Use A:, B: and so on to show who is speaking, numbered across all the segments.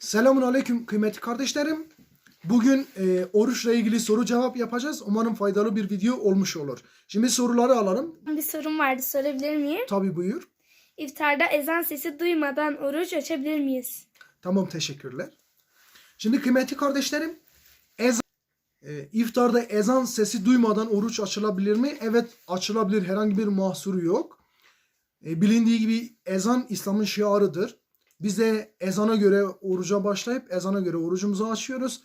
A: Selamun Aleyküm kıymetli kardeşlerim. Bugün e, oruçla ilgili soru cevap yapacağız. Umarım faydalı bir video olmuş olur. Şimdi soruları alalım.
B: Bir sorum vardı sorabilir miyim?
A: Tabi buyur.
B: İftarda ezan sesi duymadan oruç açabilir miyiz?
A: Tamam teşekkürler. Şimdi kıymetli kardeşlerim ezan, e, iftarda ezan sesi duymadan oruç açılabilir mi? Evet açılabilir. Herhangi bir mahsuru yok. E, bilindiği gibi ezan İslam'ın şiarıdır. Biz de ezana göre oruca başlayıp ezana göre orucumuzu açıyoruz.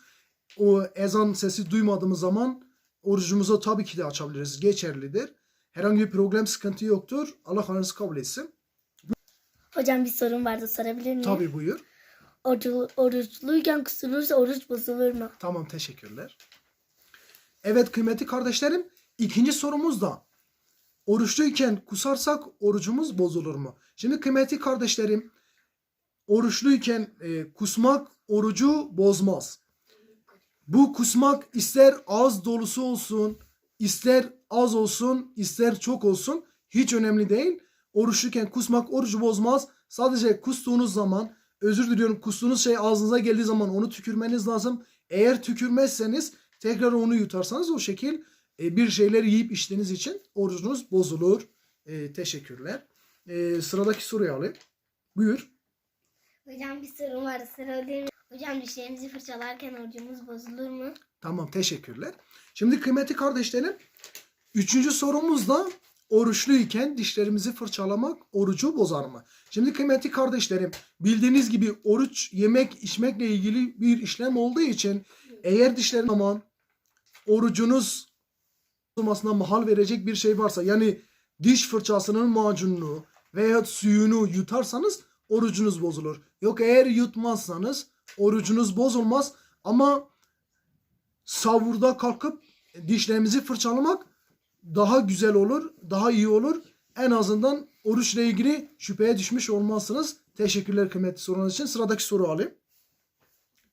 A: O ezan sesi duymadığımız zaman orucumuzu tabii ki de açabiliriz. Geçerlidir. Herhangi bir problem sıkıntı yoktur. Allah hayırlısı kabul etsin.
B: Hocam bir sorum vardı sorabilir miyim?
A: Tabii buyur.
B: Oru, oruçluyken kusurursa oruç bozulur mu?
A: Tamam teşekkürler. Evet kıymetli kardeşlerim ikinci sorumuz da oruçluyken kusarsak orucumuz bozulur mu? Şimdi kıymetli kardeşlerim oruçluyken e, kusmak orucu bozmaz. Bu kusmak ister ağız dolusu olsun, ister az olsun, ister çok olsun hiç önemli değil. Oruçluyken kusmak orucu bozmaz. Sadece kustuğunuz zaman özür diliyorum kustuğunuz şey ağzınıza geldiği zaman onu tükürmeniz lazım. Eğer tükürmezseniz tekrar onu yutarsanız o şekil e, bir şeyler yiyip içtiğiniz için orucunuz bozulur. E, teşekkürler. E, sıradaki soruyu alayım. Buyur.
B: Hocam bir sorum vardı sorabilir miyim? Hocam dişlerimizi fırçalarken orucumuz bozulur mu?
A: Tamam teşekkürler. Şimdi kıymetli kardeşlerim üçüncü sorumuz da oruçluyken dişlerimizi fırçalamak orucu bozar mı? Şimdi kıymetli kardeşlerim bildiğiniz gibi oruç yemek içmekle ilgili bir işlem olduğu için eğer dişlerin zaman orucunuz olmasına mahal verecek bir şey varsa yani diş fırçasının macununu veya suyunu yutarsanız orucunuz bozulur. Yok eğer yutmazsanız orucunuz bozulmaz ama savurda kalkıp dişlerimizi fırçalamak daha güzel olur, daha iyi olur. En azından oruçla ilgili şüpheye düşmüş olmazsınız. Teşekkürler kıymetli sorunuz için. Sıradaki soru alayım.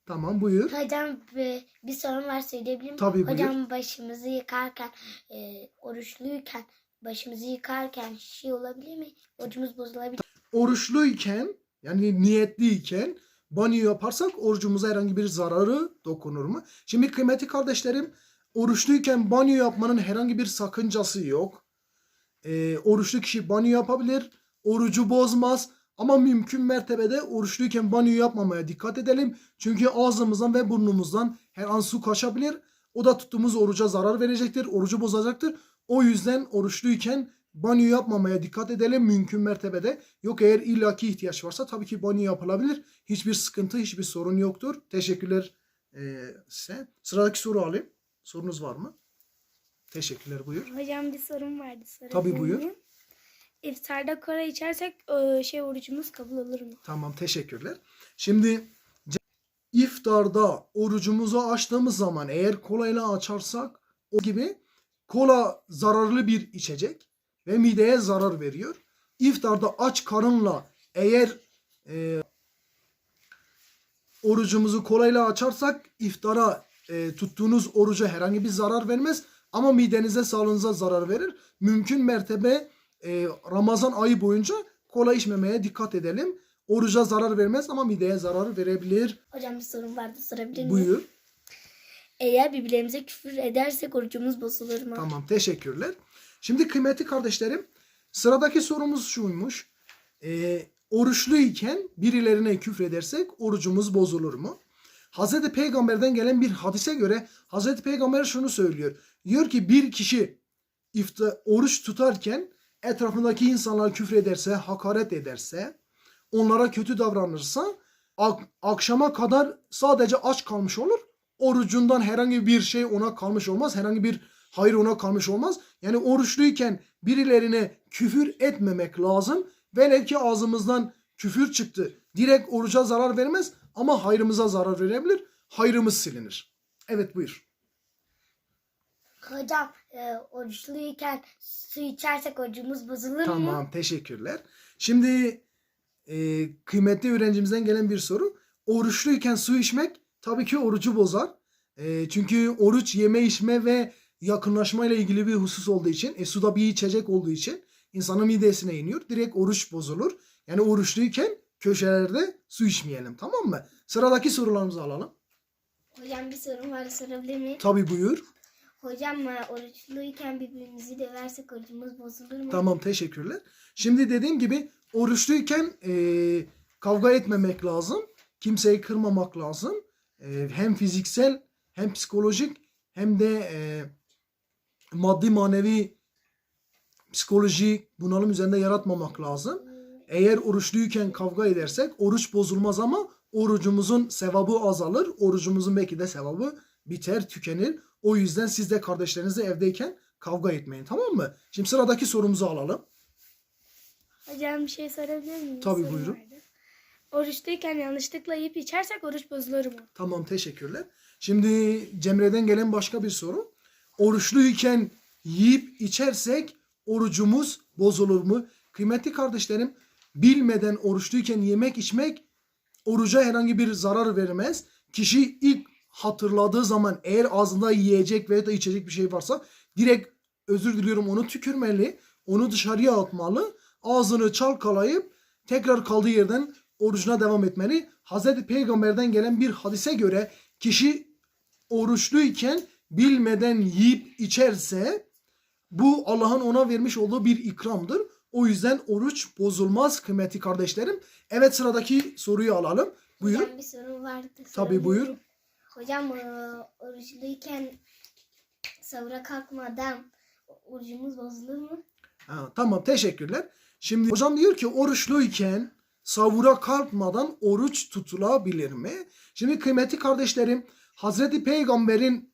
A: Tamam buyur.
B: Hocam bir, bir sorum var söyleyebilir miyim?
A: Tabii, buyur.
B: Hocam başımızı yıkarken e, oruçluyken başımızı yıkarken şey olabilir mi? Orucumuz bozulabilir
A: Oruçluyken yani niyetliyken banyo yaparsak orucumuza herhangi bir zararı dokunur mu? Şimdi kıymetli kardeşlerim oruçluyken banyo yapmanın herhangi bir sakıncası yok. Ee, oruçlu kişi banyo yapabilir. Orucu bozmaz. Ama mümkün mertebede oruçluyken banyo yapmamaya dikkat edelim. Çünkü ağzımızdan ve burnumuzdan her an su kaçabilir. O da tuttuğumuz oruca zarar verecektir. Orucu bozacaktır. O yüzden oruçluyken banyo yapmamaya dikkat edelim mümkün mertebede. Yok eğer illaki ihtiyaç varsa tabii ki banyo yapılabilir. Hiçbir sıkıntı, hiçbir sorun yoktur. Teşekkürler ee, size. Sıradaki soru alayım. Sorunuz var mı? Teşekkürler buyur.
B: Hocam bir sorum vardı sorabilir
A: Tabii, buyur.
B: miyim? İftarda kola içersek e, şey orucumuz kabul olur mu?
A: Tamam teşekkürler. Şimdi iftarda orucumuzu açtığımız zaman eğer kolayla açarsak o gibi kola zararlı bir içecek ve mideye zarar veriyor. İftarda aç karınla eğer e, orucumuzu kolayla açarsak iftara e, tuttuğunuz oruca herhangi bir zarar vermez ama midenize sağlığınıza zarar verir. Mümkün mertebe e, Ramazan ayı boyunca kola içmemeye dikkat edelim. Oruca zarar vermez ama mideye zarar verebilir.
B: Hocam bir sorum vardı sorabilir miyim?
A: Buyur.
B: Eğer birbirimize küfür edersek orucumuz bozulur mu?
A: Tamam teşekkürler. Şimdi kıymetli kardeşlerim sıradaki sorumuz şuymuş. Ee, oruçluyken birilerine küfredersek orucumuz bozulur mu? Hazreti Peygamber'den gelen bir hadise göre Hazreti Peygamber şunu söylüyor. Diyor ki bir kişi ifta, oruç tutarken etrafındaki insanlar küfrederse, hakaret ederse, onlara kötü davranırsa ak- akşama kadar sadece aç kalmış olur. Orucundan herhangi bir şey ona kalmış olmaz. Herhangi bir hayır ona kalmış olmaz. Yani oruçluyken birilerine küfür etmemek lazım. Velev ki ağzımızdan küfür çıktı. Direkt oruca zarar vermez ama hayrımıza zarar verebilir. Hayrımız silinir. Evet buyur.
B: Hocam e, oruçluyken su içersek orucumuz bozulur mu?
A: Tamam teşekkürler. Şimdi e, kıymetli öğrencimizden gelen bir soru. Oruçluyken su içmek tabii ki orucu bozar. E, çünkü oruç yeme içme ve yakınlaşma ile ilgili bir husus olduğu için, e, suda bir içecek olduğu için insanın midesine iniyor. Direkt oruç bozulur. Yani oruçluyken köşelerde su içmeyelim tamam mı? Sıradaki sorularımızı alalım.
B: Hocam bir sorum var sorabilir miyim?
A: Tabi buyur.
B: Hocam e, oruçluyken birbirimizi döversek orucumuz bozulur mu?
A: Tamam teşekkürler. Şimdi dediğim gibi oruçluyken eee, kavga etmemek lazım. Kimseyi kırmamak lazım. Eee, hem fiziksel hem psikolojik hem de eee, maddi manevi psikolojik bunalım üzerinde yaratmamak lazım. Eğer oruçluyken kavga edersek oruç bozulmaz ama orucumuzun sevabı azalır. Orucumuzun belki de sevabı biter, tükenir. O yüzden siz de kardeşlerinizle evdeyken kavga etmeyin tamam mı? Şimdi sıradaki sorumuzu alalım.
C: Hocam bir şey sorabilir miyim?
A: Tabii,
C: Sorum
A: buyurun.
C: vardı. Oruçluyken yanlışlıkla yiyip içersek oruç bozulur mu?
A: Tamam teşekkürler. Şimdi Cemre'den gelen başka bir soru. Oruçluyken yiyip içersek orucumuz bozulur mu? Kıymetli kardeşlerim bilmeden oruçluyken yemek içmek oruca herhangi bir zarar vermez. Kişi ilk hatırladığı zaman eğer ağzında yiyecek veya da içecek bir şey varsa direkt özür diliyorum onu tükürmeli. Onu dışarıya atmalı. Ağzını çalkalayıp tekrar kaldığı yerden orucuna devam etmeli. Hazreti Peygamber'den gelen bir hadise göre kişi oruçluyken bilmeden yiyip içerse bu Allah'ın ona vermiş olduğu bir ikramdır. O yüzden oruç bozulmaz kıymetli kardeşlerim. Evet sıradaki soruyu alalım. Buyur.
B: Hocam bir sorum vardı.
A: Tabii buyur.
B: Hocam e, oruçluyken sahura kalkmadan orucumuz bozulur mu?
A: Ha, tamam teşekkürler. Şimdi hocam diyor ki oruçluyken savura kalkmadan oruç tutulabilir mi? Şimdi kıymetli kardeşlerim Hazreti Peygamber'in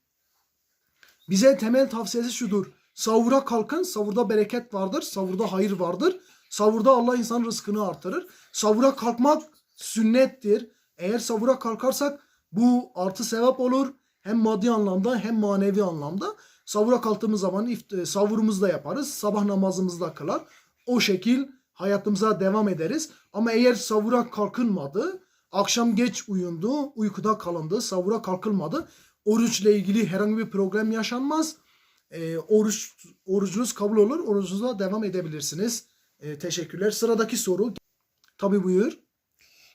A: bize temel tavsiyesi şudur. Savura kalkın, savurda bereket vardır, savurda hayır vardır. Savurda Allah insanın rızkını artırır. Savura kalkmak sünnettir. Eğer savura kalkarsak bu artı sevap olur. Hem maddi anlamda hem manevi anlamda. Savura kalktığımız zaman ift- savurumuzu da yaparız. Sabah namazımızı da kılar. O şekil hayatımıza devam ederiz. Ama eğer savura kalkılmadı, akşam geç uyundu, uykuda kalındı, savura kalkılmadı. Oruçla ilgili herhangi bir problem yaşanmaz. Ee, oruç orucunuz kabul olur. Orucunuza devam edebilirsiniz. Ee, teşekkürler. Sıradaki soru. Tabii buyur.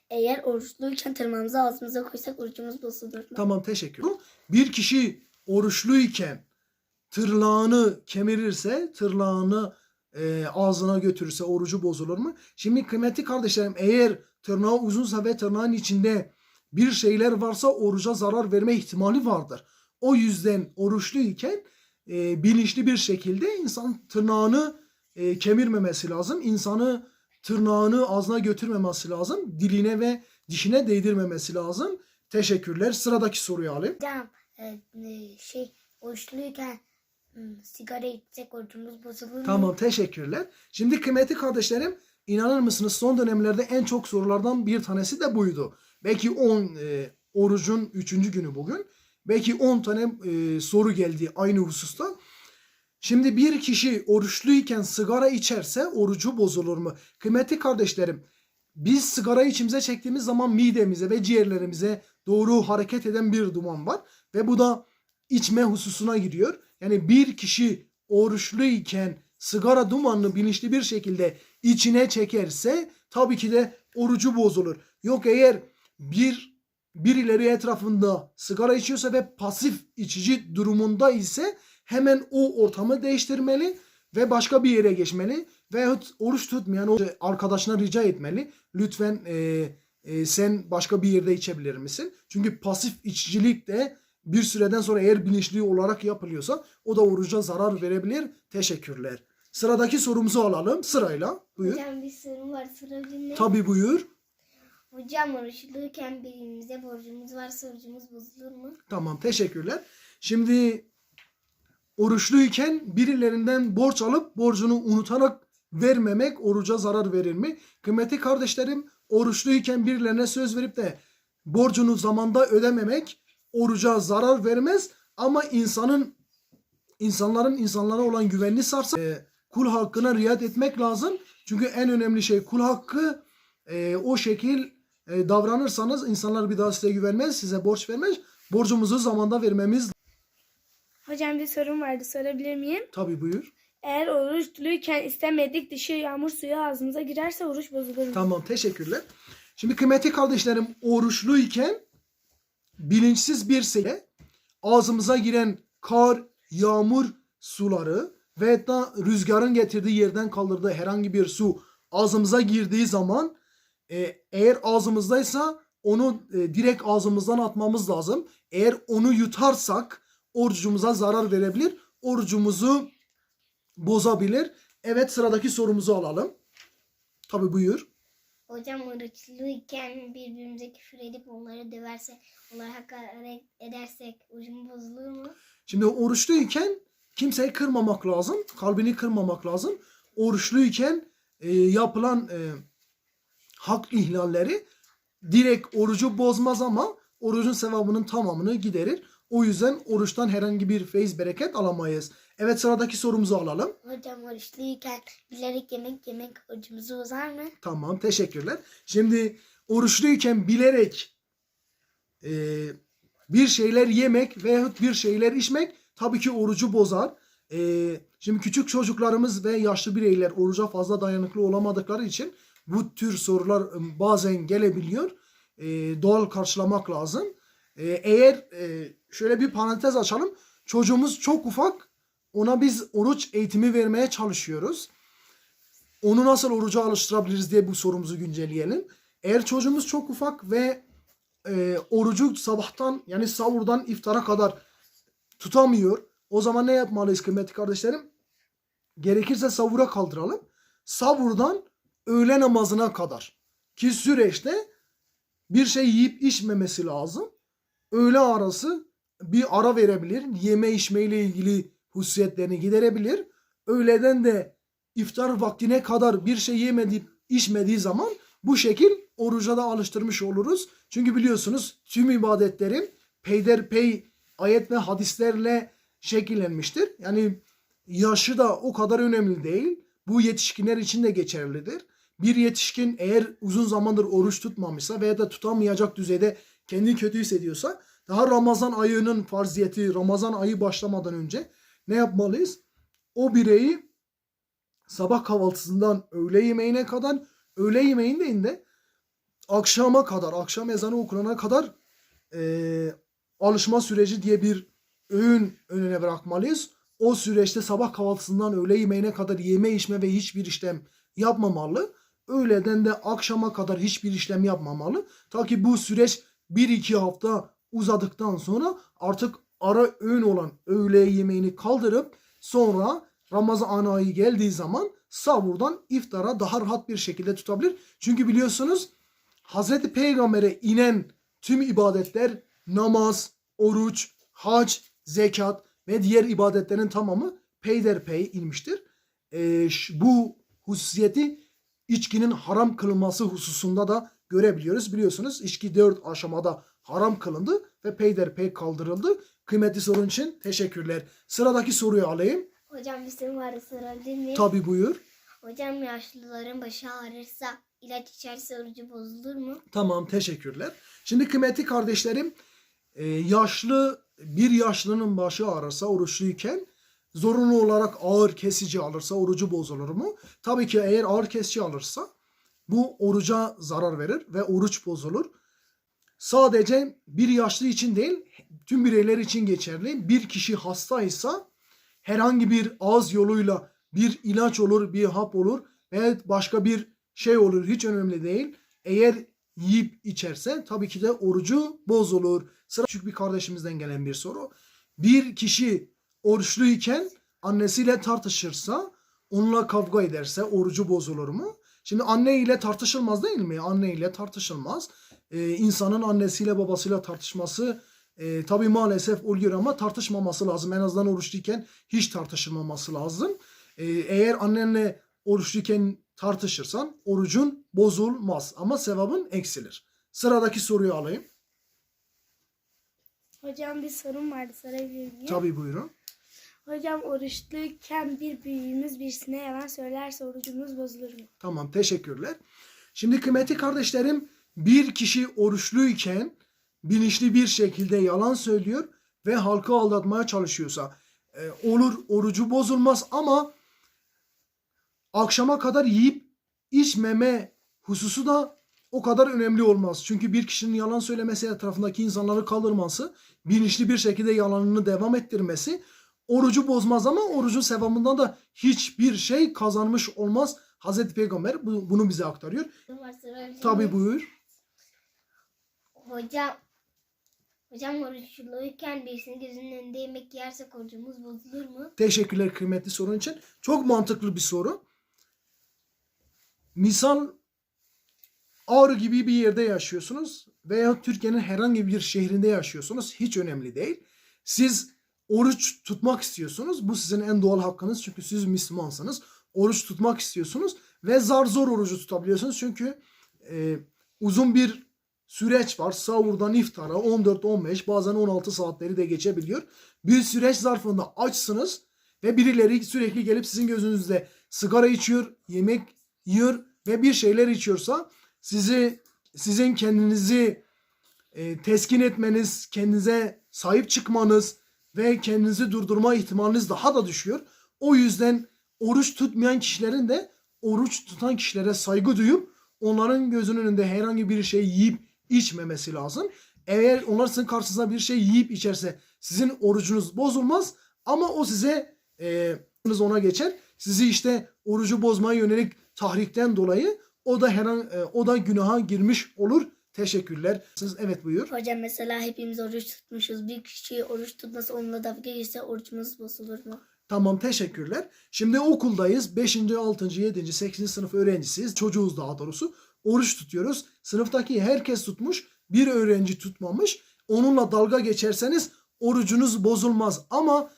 B: Eğer oruçluyken tırmağımızı ağzımıza koysak orucumuz bozulur mu?
A: Tamam teşekkür. Bir kişi oruçluyken tırnağını kemirirse, tırnağını e, ağzına götürürse orucu bozulur mu? Şimdi kıymetli kardeşlerim eğer tırnağı uzunsa ve tırnağın içinde bir şeyler varsa oruca zarar verme ihtimali vardır. O yüzden oruçluyken e, bilinçli bir şekilde insan tırnağını e, kemirmemesi lazım. İnsanı tırnağını ağzına götürmemesi lazım. Diline ve dişine değdirmemesi lazım. Teşekkürler. Sıradaki soruyu alayım.
B: Hocam e, şey oruçluyken hmm, sigara içsek orucumuz bozulur mu?
A: Tamam teşekkürler. Şimdi kıymetli kardeşlerim inanır mısınız son dönemlerde en çok sorulardan bir tanesi de buydu. Belki 10 e, orucun 3. günü bugün. Belki 10 tane e, soru geldi aynı hususta. Şimdi bir kişi oruçluyken sigara içerse orucu bozulur mu? Kıymetli kardeşlerim biz sigara içimize çektiğimiz zaman midemize ve ciğerlerimize doğru hareket eden bir duman var. Ve bu da içme hususuna giriyor. Yani bir kişi oruçluyken sigara dumanını bilinçli bir şekilde içine çekerse tabii ki de orucu bozulur. Yok eğer bir birileri etrafında sigara içiyorsa ve pasif içici durumunda ise hemen o ortamı değiştirmeli ve başka bir yere geçmeli veyahut oruç tutmayan o arkadaşına rica etmeli. Lütfen e, e, sen başka bir yerde içebilir misin? Çünkü pasif içicilik de bir süreden sonra eğer bilinçli olarak yapılıyorsa o da oruca zarar verebilir. Teşekkürler. Sıradaki sorumuzu alalım sırayla. Buyur.
B: Hocam bir sorum var sorabilir miyim?
A: Tabii buyur.
B: Hocam oruçluyken birbirimize borcumuz varsa orucumuz bozulur mu?
A: Tamam teşekkürler. Şimdi oruçluyken birilerinden borç alıp borcunu unutarak vermemek oruca zarar verir mi? Kıymetli kardeşlerim oruçluyken birilerine söz verip de borcunu zamanda ödememek oruca zarar vermez ama insanın insanların insanlara olan güvenini sarsa e, kul hakkına riayet etmek lazım. Çünkü en önemli şey kul hakkı e, o şekil e, davranırsanız insanlar bir daha size güvenmez, size borç vermez. Borcumuzu zamanda vermemiz
C: Hocam bir sorum vardı sorabilir miyim?
A: tabii buyur.
C: Eğer oruçluyken istemedik dışı yağmur suyu ağzımıza girerse oruç bozulur mu?
A: Tamam teşekkürler. Şimdi kıymetli kardeşlerim oruçluyken bilinçsiz bir şekilde ağzımıza giren kar, yağmur suları ve da rüzgarın getirdiği yerden kaldırdığı herhangi bir su ağzımıza girdiği zaman e, eğer ağzımızdaysa onu e, direkt ağzımızdan atmamız lazım. Eğer onu yutarsak orucumuza zarar verebilir. Orucumuzu bozabilir. Evet sıradaki sorumuzu alalım. Tabi buyur.
B: Hocam oruçluyken birbirimize küfür edip onları döversek, onları hakaret edersek orucum bozulur mu?
A: Şimdi oruçluyken kimseyi kırmamak lazım. Kalbini kırmamak lazım. Oruçluyken e, yapılan e, hak ihlalleri direkt orucu bozmaz ama orucun sevabının tamamını giderir. O yüzden oruçtan herhangi bir feyiz bereket alamayız. Evet sıradaki sorumuzu alalım.
B: Hocam oruçluyken bilerek yemek yemek orucumuzu bozar mı?
A: Tamam teşekkürler. Şimdi oruçluyken bilerek e, bir şeyler yemek veyahut bir şeyler içmek tabii ki orucu bozar. E, şimdi küçük çocuklarımız ve yaşlı bireyler oruca fazla dayanıklı olamadıkları için bu tür sorular e, bazen gelebiliyor. E, doğal karşılamak lazım. E, eğer e, şöyle bir parantez açalım. Çocuğumuz çok ufak. Ona biz oruç eğitimi vermeye çalışıyoruz onu nasıl oruca alıştırabiliriz diye bu sorumuzu güncelleyelim. Eğer çocuğumuz çok ufak ve e, orucu sabahtan yani savurdan iftara kadar tutamıyor. O zaman ne yapmalıyız kıymetli kardeşlerim? Gerekirse savura kaldıralım. Savurdan öğle namazına kadar ki süreçte bir şey yiyip içmemesi lazım. Öğle arası bir ara verebilir. Yeme içme ile ilgili hususiyetlerini giderebilir. Öğleden de iftar vaktine kadar bir şey yemedi, içmediği zaman bu şekil oruca da alıştırmış oluruz. Çünkü biliyorsunuz tüm ibadetlerin peyderpey ayet ve hadislerle şekillenmiştir. Yani yaşı da o kadar önemli değil. Bu yetişkinler için de geçerlidir. Bir yetişkin eğer uzun zamandır oruç tutmamışsa veya da tutamayacak düzeyde kendini kötü hissediyorsa daha Ramazan ayının farziyeti, Ramazan ayı başlamadan önce ne yapmalıyız? O bireyi sabah kahvaltısından öğle yemeğine kadar, öğle yemeğinde de akşama kadar, akşam ezanı okunana kadar eee, alışma süreci diye bir öğün önüne bırakmalıyız. O süreçte sabah kahvaltısından öğle yemeğine kadar yeme içme ve hiçbir işlem yapmamalı. Öğleden de akşama kadar hiçbir işlem yapmamalı. Ta ki bu süreç 1-2 hafta uzadıktan sonra artık ara öğün olan öğle yemeğini kaldırıp sonra Ramazan ayı geldiği zaman savurdan iftara daha rahat bir şekilde tutabilir. Çünkü biliyorsunuz Hazreti Peygamber'e inen tüm ibadetler namaz, oruç, hac, zekat ve diğer ibadetlerin tamamı peyderpey inmiştir. Ş- bu hususiyeti içkinin haram kılınması hususunda da görebiliyoruz. Biliyorsunuz içki dört aşamada haram kılındı ve peyderpey kaldırıldı. Kıymetli sorun için teşekkürler. Sıradaki soruyu alayım.
B: Hocam bir sorum vardı sorabilir miyim?
A: Tabi buyur.
B: Hocam yaşlıların başı ağrırsa ilaç içerse orucu bozulur mu?
A: Tamam teşekkürler. Şimdi kıymetli kardeşlerim e, yaşlı bir yaşlının başı ağrırsa oruçluyken zorunlu olarak ağır kesici alırsa orucu bozulur mu? Tabii ki eğer ağır kesici alırsa bu oruca zarar verir ve oruç bozulur. Sadece bir yaşlı için değil tüm bireyler için geçerli. Bir kişi hastaysa herhangi bir ağız yoluyla bir ilaç olur, bir hap olur veya başka bir şey olur hiç önemli değil. Eğer yiyip içerse tabii ki de orucu bozulur. Sıra küçük bir kardeşimizden gelen bir soru. Bir kişi oruçluyken annesiyle tartışırsa, onunla kavga ederse orucu bozulur mu? Şimdi anne ile tartışılmaz değil mi? Anne ile tartışılmaz. Ee, insanın annesiyle babasıyla tartışması e, tabii maalesef oluyor ama tartışmaması lazım. En azından oruçluyken hiç tartışılmaması lazım. Ee, eğer annenle oruçluyken tartışırsan orucun bozulmaz ama sevabın eksilir. Sıradaki soruyu alayım.
C: Hocam bir sorum vardı sorabilir miyim?
A: Tabii buyurun.
C: Hocam oruçluyken bir büyüğümüz birisine yalan söylerse orucumuz bozulur mu?
A: Tamam teşekkürler. Şimdi kıymetli kardeşlerim bir kişi oruçluyken bilinçli bir şekilde yalan söylüyor ve halkı aldatmaya çalışıyorsa e, olur orucu bozulmaz ama akşama kadar yiyip içmeme hususu da o kadar önemli olmaz. Çünkü bir kişinin yalan söylemesi etrafındaki insanları kaldırması, bilinçli bir şekilde yalanını devam ettirmesi orucu bozmaz ama orucun sevabından da hiçbir şey kazanmış olmaz. Hazreti Peygamber bu- bunu bize aktarıyor. Tabi buyur.
B: Hocam Hocam oruçluyken birisinin gözünün önünde yemek yersek orucumuz bozulur mu?
A: Teşekkürler kıymetli sorun için. Çok mantıklı bir soru. Misal Ağrı gibi bir yerde yaşıyorsunuz veya Türkiye'nin herhangi bir şehrinde yaşıyorsunuz. Hiç önemli değil. Siz oruç tutmak istiyorsunuz. Bu sizin en doğal hakkınız çünkü siz Müslümansınız. Oruç tutmak istiyorsunuz ve zar zor orucu tutabiliyorsunuz. Çünkü e, uzun bir süreç var. Sahurdan iftara 14-15 bazen 16 saatleri de geçebiliyor. Bir süreç zarfında açsınız ve birileri sürekli gelip sizin gözünüzde sigara içiyor, yemek yiyor ve bir şeyler içiyorsa sizi sizin kendinizi e, teskin etmeniz, kendinize sahip çıkmanız ve kendinizi durdurma ihtimaliniz daha da düşüyor. O yüzden oruç tutmayan kişilerin de oruç tutan kişilere saygı duyup onların gözünün önünde herhangi bir şey yiyip içmemesi lazım. Eğer onlar sizin karşınızda bir şey yiyip içerse sizin orucunuz bozulmaz ama o size e, ona geçer. Sizi işte orucu bozmaya yönelik tahrikten dolayı o da her e, o da günaha girmiş olur. Teşekkürler. Siz evet buyur.
C: Hocam mesela hepimiz oruç tutmuşuz. Bir kişi oruç tutması onunla dalga geçse orucumuz bozulur mu?
A: Tamam teşekkürler. Şimdi okuldayız. 5. 6. 7. 8. sınıf öğrencisiyiz. Çocuğuz daha doğrusu. Oruç tutuyoruz. Sınıftaki herkes tutmuş. Bir öğrenci tutmamış. Onunla dalga geçerseniz orucunuz bozulmaz. Ama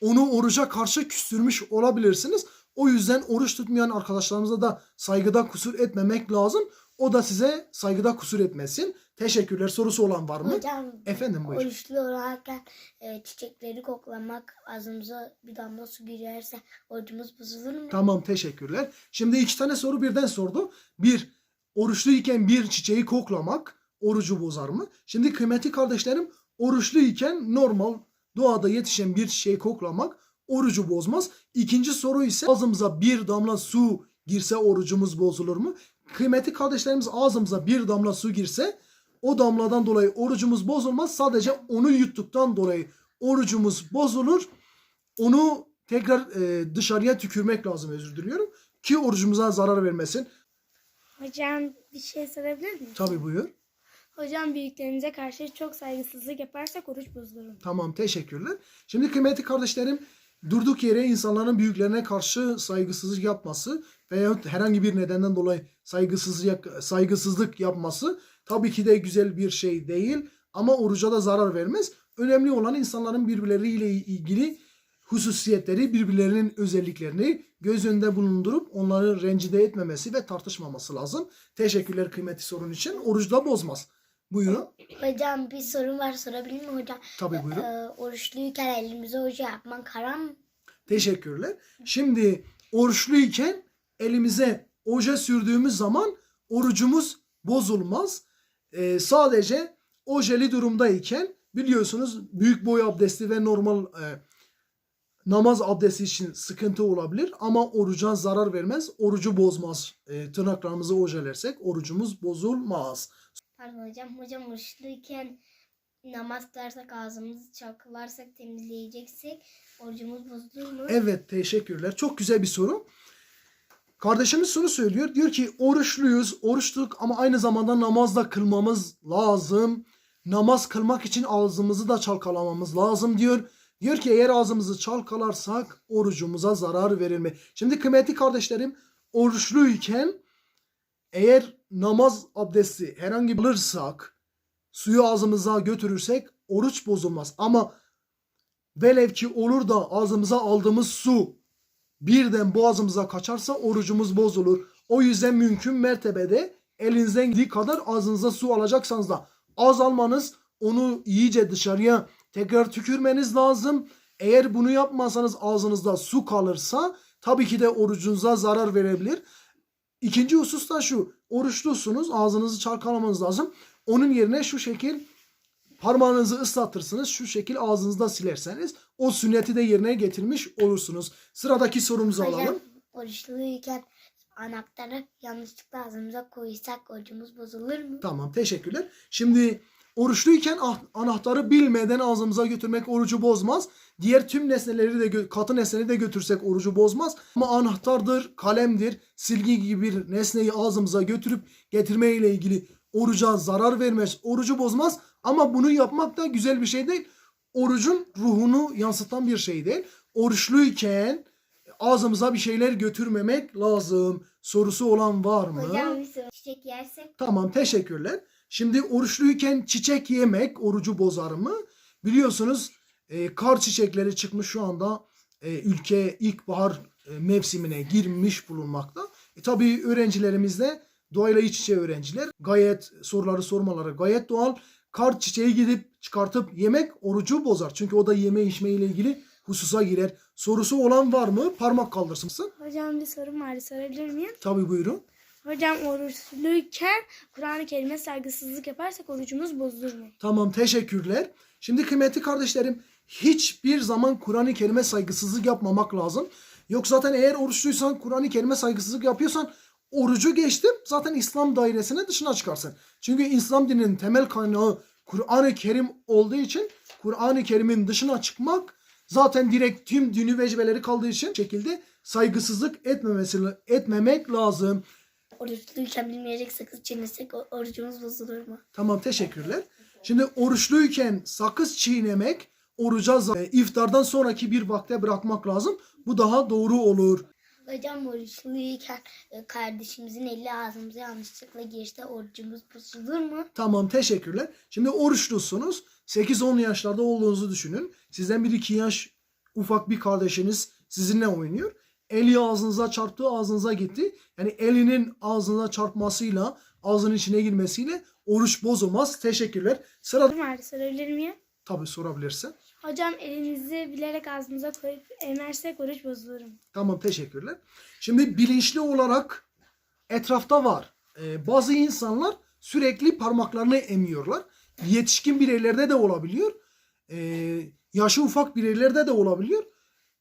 A: onu oruca karşı küstürmüş olabilirsiniz. O yüzden oruç tutmayan arkadaşlarımıza da saygıda kusur etmemek lazım. O da size saygıda kusur etmesin. Teşekkürler. Sorusu olan var mı?
C: Hocam
A: Efendim buyur.
C: oruçlu olarakken e, çiçekleri koklamak ağzımıza bir damla su girerse orucumuz bozulur mu?
A: Tamam teşekkürler. Şimdi iki tane soru birden sordu. Bir, oruçluyken bir çiçeği koklamak orucu bozar mı? Şimdi kıymetli kardeşlerim oruçluyken normal doğada yetişen bir çiçeği koklamak orucu bozmaz. İkinci soru ise ağzımıza bir damla su girse orucumuz bozulur mu? Kıymetli kardeşlerimiz ağzımıza bir damla su girse o damladan dolayı orucumuz bozulmaz. Sadece onu yuttuktan dolayı orucumuz bozulur. Onu tekrar e, dışarıya tükürmek lazım özür diliyorum. Ki orucumuza zarar vermesin.
C: Hocam bir şey sorabilir miyim?
A: Tabi buyur.
C: Hocam büyüklerimize karşı çok saygısızlık yaparsak oruç bozulur?
A: Tamam teşekkürler. Şimdi kıymetli kardeşlerim durduk yere insanların büyüklerine karşı saygısızlık yapması veya herhangi bir nedenden dolayı saygısızlık, saygısızlık yapması tabii ki de güzel bir şey değil ama oruca da zarar vermez. Önemli olan insanların birbirleriyle ilgili hususiyetleri, birbirlerinin özelliklerini göz önünde bulundurup onları rencide etmemesi ve tartışmaması lazım. Teşekkürler kıymetli sorun için. Orucu da bozmaz. Buyurun.
C: Hocam bir sorun var sorabilir miyim hocam?
A: Tabii buyurun.
C: Ee, oruçluyken elimize oje yapmak haram?
A: Teşekkürler. Şimdi oruçluyken elimize oje sürdüğümüz zaman orucumuz bozulmaz. Ee, sadece ojeli durumdayken biliyorsunuz büyük boy abdesti ve normal e, namaz abdesti için sıkıntı olabilir ama oruca zarar vermez. Orucu bozmaz. E, tırnaklarımızı ojelersek orucumuz bozulmaz.
B: Pardon hocam. Hocam oruçluyken namaz kılarsak ağzımızı çalkalarsak temizleyeceksek orucumuz bozulur mu?
A: Evet teşekkürler. Çok güzel bir soru. Kardeşimiz şunu söylüyor. Diyor ki oruçluyuz, oruçluk ama aynı zamanda namaz da kılmamız lazım. Namaz kılmak için ağzımızı da çalkalamamız lazım diyor. Diyor ki eğer ağzımızı çalkalarsak orucumuza zarar verir mi? Şimdi kıymetli kardeşlerim oruçluyken eğer namaz abdesti herhangi bir alırsak suyu ağzımıza götürürsek oruç bozulmaz. Ama velev ki olur da ağzımıza aldığımız su birden boğazımıza kaçarsa orucumuz bozulur. O yüzden mümkün mertebede elinizden geldiği kadar ağzınıza su alacaksanız da az almanız onu iyice dışarıya tekrar tükürmeniz lazım. Eğer bunu yapmazsanız ağzınızda su kalırsa tabii ki de orucunuza zarar verebilir. İkinci husus da şu. Oruçlusunuz ağzınızı çalkalamanız lazım. Onun yerine şu şekil parmağınızı ıslatırsınız. Şu şekil ağzınızda silerseniz o sünneti de yerine getirmiş olursunuz. Sıradaki sorumuzu
C: Hocam
A: alalım.
C: oruçluyken anahtarı yanlışlıkla ağzımıza koysak orucumuz bozulur mu?
A: Tamam teşekkürler. Şimdi oruçluyken ah- anahtarı bilmeden ağzımıza götürmek orucu bozmaz. Diğer tüm nesneleri de katı nesneleri de götürsek orucu bozmaz. Ama anahtardır, kalemdir, silgi gibi bir nesneyi ağzımıza götürüp getirme ile ilgili oruca zarar vermez, orucu bozmaz. Ama bunu yapmak da güzel bir şey değil. Orucun ruhunu yansıtan bir şey değil. Oruçluyken ağzımıza bir şeyler götürmemek lazım. Sorusu olan var mı?
B: Hocam bir soru. Çiçek yersek
A: Tamam teşekkürler. Şimdi oruçluyken çiçek yemek orucu bozar mı? Biliyorsunuz e, kar çiçekleri çıkmış şu anda e, ülke ilkbahar e, mevsimine girmiş bulunmakta. E, tabii öğrencilerimiz de doğayla iç içe öğrenciler. Gayet soruları sormaları gayet doğal. Kar çiçeği gidip çıkartıp yemek orucu bozar. Çünkü o da yeme içme ile ilgili hususa girer. Sorusu olan var mı? Parmak kaldırsın.
D: Hocam bir sorum vardı sorabilir miyim?
A: Tabii buyurun.
D: Hocam oruçluyken Kur'an-ı Kerim'e saygısızlık yaparsak orucumuz bozulur mu?
A: Tamam teşekkürler. Şimdi kıymetli kardeşlerim hiçbir zaman Kur'an-ı Kerim'e saygısızlık yapmamak lazım. Yok zaten eğer oruçluysan Kur'an-ı Kerim'e saygısızlık yapıyorsan orucu geçtim zaten İslam dairesine dışına çıkarsın. Çünkü İslam dininin temel kaynağı Kur'an-ı Kerim olduğu için Kur'an-ı Kerim'in dışına çıkmak zaten direkt tüm dini vecibeleri kaldığı için şekilde saygısızlık etmemesi etmemek lazım.
C: Oruçluyken bilmeyecek sakız çiğnesek orucumuz bozulur mu?
A: Tamam teşekkürler. Şimdi oruçluyken sakız çiğnemek oruca e, iftardan sonraki bir vakte bırakmak lazım. Bu daha doğru olur.
C: Hocam oruçluyken e, kardeşimizin eli ağzımıza yanlışlıkla girse orucumuz bozulur mu?
A: Tamam teşekkürler. Şimdi oruçlusunuz. 8-10 yaşlarda olduğunuzu düşünün. Sizden 1-2 yaş ufak bir kardeşiniz sizinle oynuyor. Eli ağzınıza çarptı ağzınıza gitti. Yani elinin ağzına çarpmasıyla ağzının içine girmesiyle oruç bozulmaz. Teşekkürler. Sıra
D: vardı sorabilir miyim?
A: tabii sorabilirsin.
D: Hocam elinizi bilerek ağzımıza koyup emersek oruç bozulur mu?
A: Tamam teşekkürler. Şimdi bilinçli olarak etrafta var. Ee, bazı insanlar sürekli parmaklarını emiyorlar. Yetişkin bireylerde de olabiliyor. Ee, yaşı ufak bireylerde de olabiliyor.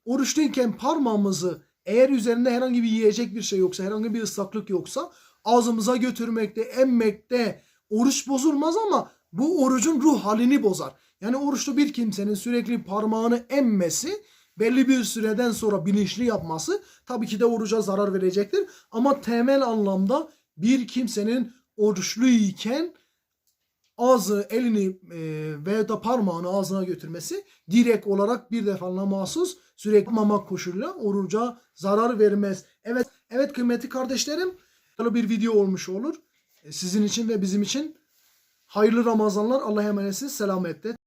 A: Oruçluyken parmağımızı eğer üzerinde herhangi bir yiyecek bir şey yoksa, herhangi bir ıslaklık yoksa ağzımıza götürmekte, emmekte oruç bozulmaz ama bu orucun ruh halini bozar. Yani oruçlu bir kimsenin sürekli parmağını emmesi belli bir süreden sonra bilinçli yapması tabii ki de oruca zarar verecektir. Ama temel anlamda bir kimsenin oruçlu iken ağzı, elini e, veya da parmağını ağzına götürmesi direkt olarak bir defalına mahsus sürekli yapmamak koşuluyla oruca zarar vermez. Evet, evet kıymetli kardeşlerim bir video olmuş olur. E, Sizin için ve bizim için hayırlı Ramazanlar. Allah'a emanetsiniz. Selametle.